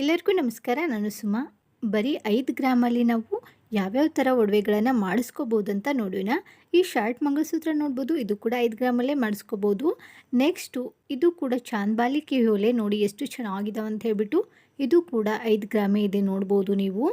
ಎಲ್ಲರಿಗೂ ನಮಸ್ಕಾರ. ನಾನು ಸುಮಾ. ಬರೀ ಐದು ಗ್ರಾಮಲ್ಲಿ ನಾವು ಯಾವ್ಯಾವ ಥರ ಒಡವೆಗಳನ್ನು ಮಾಡಿಸ್ಕೋಬೋದು ಅಂತ ನೋಡೋಣ. ಈ ಶಾರ್ಟ್ ಮಂಗಳಸೂತ್ರ ನೋಡ್ಬೋದು, ಇದು ಕೂಡ ಐದು ಗ್ರಾಮಲ್ಲೇ ಮಾಡಿಸ್ಕೋಬೋದು. ನೆಕ್ಸ್ಟು ಇದು ಕೂಡ ಚಾಂದ್ಬಾಲಿ ಕಿವಿಯೋಲೆ ನೋಡಿ ಎಷ್ಟು ಚೆನ್ನಾಗಿದಾವೆ ಅಂತ ಹೇಳ್ಬಿಟ್ಟು ಇದು ಕೂಡ ಐದು ಗ್ರಾಮೇ ಇದೆ ನೋಡ್ಬೋದು ನೀವು.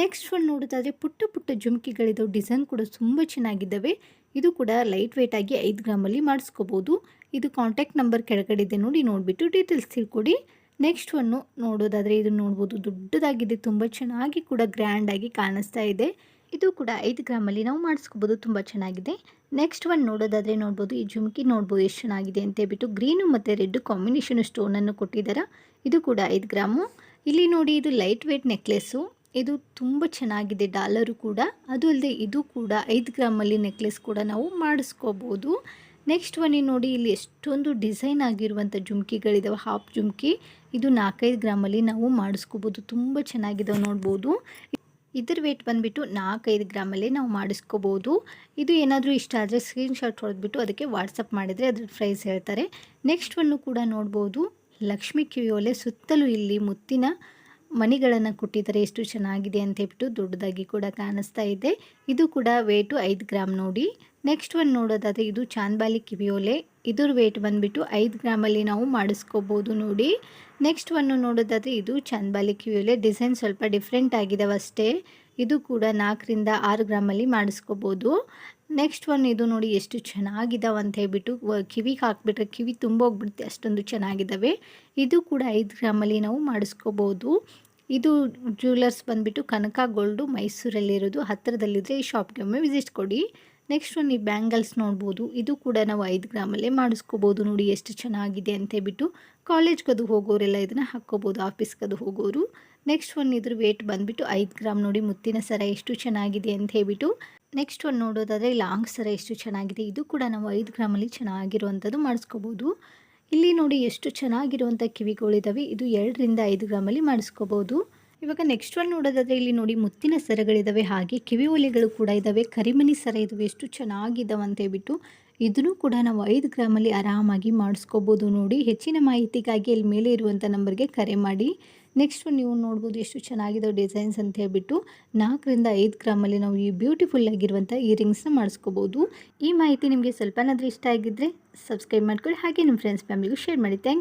ನೆಕ್ಸ್ಟ್ ಒಂದು ನೋಡೋದಾದರೆ ಪುಟ್ಟ ಪುಟ್ಟ ಜುಮ್ಕಿಗಳಿದಾವೆ, ಡಿಸೈನ್ ಕೂಡ ತುಂಬ ಚೆನ್ನಾಗಿದ್ದಾವೆ ಇದು ಕೂಡ ಲೈಟ್ ವೆಯ್ಟ್ ಆಗಿ ಐದು ಗ್ರಾಮಲ್ಲಿ ಮಾಡಿಸ್ಕೋಬೋದು. ಇದು ಕಾಂಟ್ಯಾಕ್ಟ್ ನಂಬರ್ ಕೆಳಗಡೆ ಇದೆ ನೋಡಿ ನೋಡಿಬಿಟ್ಟು ಡೀಟೇಲ್ಸ್ ತಿಳ್ಕೊಡಿ. ನೆಕ್ಸ್ಟ್ ಒನ್ನು ನೋಡೋದಾದರೆ ಇದು ನೋಡ್ಬೋದು. ದೊಡ್ಡದಾಗಿದೆ, ತುಂಬ ಚೆನ್ನಾಗಿ ಕೂಡ ಗ್ರ್ಯಾಂಡಾಗಿ ಕಾಣಿಸ್ತಾ ಇದೆ. ಇದು ಕೂಡ ಐದು ಗ್ರಾಮಲ್ಲಿ ನಾವು ಮಾಡಿಸ್ಕೋಬೋದು, ತುಂಬ ಚೆನ್ನಾಗಿದೆ. ನೆಕ್ಸ್ಟ್ ಒನ್ ನೋಡೋದಾದರೆ ನೋಡ್ಬೋದು, ಈ ಜುಮ್ಕಿ ನೋಡ್ಬೋದು ಎಷ್ಟು ಚೆನ್ನಾಗಿದೆ ಅಂತ ಹೇಳ್ಬಿಟ್ಟು ಗ್ರೀನು ಮತ್ತು ರೆಡ್ ಕಾಂಬಿನೇಷನ್ ಸ್ಟೋನನ್ನು ಕೊಟ್ಟಿದ್ದಾರೆ ಇದು ಕೂಡ ಐದು ಗ್ರಾಮು ಇಲ್ಲಿ ನೋಡಿ ಇದು ಲೈಟ್ ವೇಟ್ ನೆಕ್ಲೆಸ್ಸು ಇದು ತುಂಬ ಚೆನ್ನಾಗಿದೆ, ಡಾಲರು ಕೂಡ. ಅದು ಅಲ್ಲದೆ ಇದು ಕೂಡ ಐದು ಗ್ರಾಮಲ್ಲಿ ನೆಕ್ಲೆಸ್ ಕೂಡ ನಾವು ಮಾಡಿಸ್ಕೋಬೋದು. ನೆಕ್ಸ್ಟ್ ಒನ್ ನೋಡಿ, ಇಲ್ಲಿ ಎಷ್ಟೊಂದು ಡಿಸೈನ್ ಆಗಿರುವಂಥ ಜುಮ್ಕಿಗಳಿದಾವೆ. ಹಾಫ್ ಜುಮ್ಕಿ, ಇದು ನಾಲ್ಕೈದು ಗ್ರಾಮಲ್ಲಿ ನಾವು ಮಾಡಿಸ್ಕೋಬೋದು. ತುಂಬ ಚೆನ್ನಾಗಿದಾವೆ ನೋಡ್ಬೋದು. ಇದ್ರ ವೇಟ್ ಬಂದುಬಿಟ್ಟು ನಾಲ್ಕೈದು ಗ್ರಾಮಲ್ಲಿ ನಾವು ಮಾಡಿಸ್ಕೋಬೋದು. ಇದು ಏನಾದರೂ ಇಷ್ಟ ಆದರೆ ಸ್ಕ್ರೀನ್ಶಾಟ್ ಹೊಡೆದ್ಬಿಟ್ಟು ಅದಕ್ಕೆ ವಾಟ್ಸಪ್ ಮಾಡಿದರೆ ಅದ್ರ ಪ್ರೈಸ್ ಹೇಳ್ತಾರೆ. ನೆಕ್ಸ್ಟ್ ಒನ್ನು ಕೂಡ ನೋಡ್ಬೋದು. ಲಕ್ಷ್ಮಿ ಕಿವಿಯೋಲೆ ಸುತ್ತಲೂ ಇಲ್ಲಿ ಮುತ್ತಿನ ಮಣಿಗಳನ್ನು ಕೊಟ್ಟಿದ್ದಾರೆ ಎಷ್ಟು ಚೆನ್ನಾಗಿದೆ ಅಂತ ಹೇಳ್ಬಿಟ್ಟು ದೊಡ್ಡದಾಗಿ ಕೂಡ ಕಾಣಿಸ್ತಾ ಇದೆ. ಇದು ಕೂಡ ವೇಟು ಐದು ಗ್ರಾಮ್ ನೋಡಿ. ನೆಕ್ಸ್ಟ್ ಒಂದು ನೋಡೋದಾದರೆ ಇದು ಚಾಂದ್ಬಾಲಿ ಕಿವಿಯೋಲೆ ಇದ್ರ ವೇಟ್ ಬಂದುಬಿಟ್ಟು ಐದು ಗ್ರಾಮಲ್ಲಿ ನಾವು ಮಾಡಿಸ್ಕೋಬೋದು ನೋಡಿ. ನೆಕ್ಸ್ಟ್ ಒಂದು ನೋಡೋದಾದರೆ ಇದು ಚಾಂದ್ಬಾಲಿ ಕಿವಿಯೋಲೆ ಡಿಸೈನ್ ಸ್ವಲ್ಪ ಡಿಫ್ರೆಂಟ್ ಆಗಿದಾವೆ ಅಷ್ಟೇ ಇದು ಕೂಡ ನಾಲ್ಕರಿಂದ ಆರು ಗ್ರಾಮಲ್ಲಿ ಮಾಡಿಸ್ಕೋಬೋದು. ನೆಕ್ಸ್ಟ್ ಒನ್ ಇದು ನೋಡಿ ಎಷ್ಟು ಚೆನ್ನಾಗಿದ್ದಾವೆ ಅಂತ ಹೇಳ್ಬಿಟ್ಟು ಕಿವಿಗೆ ಹಾಕ್ಬಿಟ್ರೆ ಕಿವಿ ತುಂಬ ಹೋಗ್ಬಿಡುತ್ತೆ, ಅಷ್ಟೊಂದು ಚೆನ್ನಾಗಿದ್ದಾವೆ ಇದು ಕೂಡ ಐದು ಗ್ರಾಮಲ್ಲಿ ನಾವು ಮಾಡಿಸ್ಕೋಬೋದು. ಇದು ಜ್ಯುವೆಲರ್ಸ್ ಬಂದುಬಿಟ್ಟು ಕನಕ ಗೋಲ್ಡು ಮೈಸೂರಲ್ಲಿರೋದು ಹತ್ತಿರದಲ್ಲಿದ್ದರೆ ಈ ಶಾಪ್ಗೆ ಒಮ್ಮೆ ವಿಸಿಟ್ ಕೊಡಿ. ನೆಕ್ಸ್ಟ್ ಒಂದು ಈ ಬ್ಯಾಂಗಲ್ಸ್ ನೋಡ್ಬೋದು. ಇದು ಕೂಡ ನಾವು ಐದು ಗ್ರಾಮಲ್ಲೇ ಮಾಡಿಸ್ಕೋಬೋದು. ನೋಡಿ ಎಷ್ಟು ಚೆನ್ನಾಗಿದೆ ಅಂತ ಹೇಳ್ಬಿಟ್ಟು ಕಾಲೇಜ್ಗದು ಹೋಗೋರೆಲ್ಲ ಇದನ್ನು ಹಾಕ್ಕೋಬೋದು ಆಫೀಸ್ಗದು ಹೋಗೋರು. ನೆಕ್ಸ್ಟ್ ಒನ್ ಇದ್ರ ವೇಟ್ ಬಂದುಬಿಟ್ಟು ಐದು ಗ್ರಾಮ್ ನೋಡಿ ಮುತ್ತಿನ ಸರ ಎಷ್ಟು ಚೆನ್ನಾಗಿದೆ ಅಂತ ಹೇಳ್ಬಿಟ್ಟು. ನೆಕ್ಸ್ಟ್ ಒಂದು ನೋಡೋದಾದರೆ ಲಾಂಗ್ ಸರ ಎಷ್ಟು ಚೆನ್ನಾಗಿದೆ. ಇದು ಕೂಡ ನಾವು ಐದು ಗ್ರಾಮಲ್ಲಿ ಚೆನ್ನಾಗಿರುವಂಥದ್ದು ಮಾಡಿಸ್ಕೋಬೋದು. ಇಲ್ಲಿ ನೋಡಿ ಎಷ್ಟು ಚೆನ್ನಾಗಿರುವಂಥ ಕಿವಿಗಳಿದ್ದಾವೆ ಇದು ಎರಡರಿಂದ ಐದು ಗ್ರಾಮಲ್ಲಿ ಮಾಡಿಸ್ಕೋಬೋದು. ಇವಾಗ ನೆಕ್ಸ್ಟ್ ಒನ್ ನೋಡೋದಾದರೆ ಇಲ್ಲಿ ನೋಡಿ ಮುತ್ತಿನ ಸರಗಳಿದ್ದಾವೆ ಹಾಗೆ ಕಿವಿ ಒಲೆಗಳು ಕೂಡ ಇದ್ದಾವೆ ಕರಿಮನಿ ಸರ ಇದ್ದಾವೆ ಎಷ್ಟು ಚೆನ್ನಾಗಿದ್ದಾವೆ ಅಂತ ಹೇಳ್ಬಿಟ್ಟು ಇದನ್ನು ಕೂಡ ನಾವು ಐದು ಗ್ರಾಮಲ್ಲಿ ಆರಾಮಾಗಿ ಮಾಡಿಸ್ಕೋಬೋದು ನೋಡಿ. ಹೆಚ್ಚಿನ ಮಾಹಿತಿಗಾಗಿ ಇಲ್ಲಿ ಮೇಲೆ ಇರುವಂಥ ನಂಬರ್ಗೆ ಕರೆ ಮಾಡಿ. ನೆಕ್ಸ್ಟ್ ನೀವು ನೋಡ್ಬೋದು ಎಷ್ಟು ಚೆನ್ನಾಗಿದ್ದಾವೆ ಡಿಸೈನ್ಸ್ ಅಂತ ಹೇಳ್ಬಿಟ್ಟು ನಾಲ್ಕರಿಂದ ಐದು ಗ್ರಾಮಲ್ಲಿ ನಾವು ಈ ಬ್ಯೂಟಿಫುಲ್ ಆಗಿರುವಂಥ ಇಯರಿಂಗ್ಸ್ನ ಮಾಡಿಸ್ಕೋಬೋದು. ಈ ಮಾಹಿತಿ ನಿಮಗೆ ಸ್ವಲ್ಪನಾದರೂ ಇಷ್ಟ ಆಗಿದ್ದರೆ ಸಬ್ಸ್ಕ್ರೈಬ್ ಮಾಡ್ಕೊಳ್ಳಿ, ಹಾಗೆ ನಿಮ್ಮ ಫ್ರೆಂಡ್ಸ್ ಫ್ಯಾಮಿಲಿಗೂ ಶೇರ್ ಮಾಡಿ. ಥ್ಯಾಂಕ್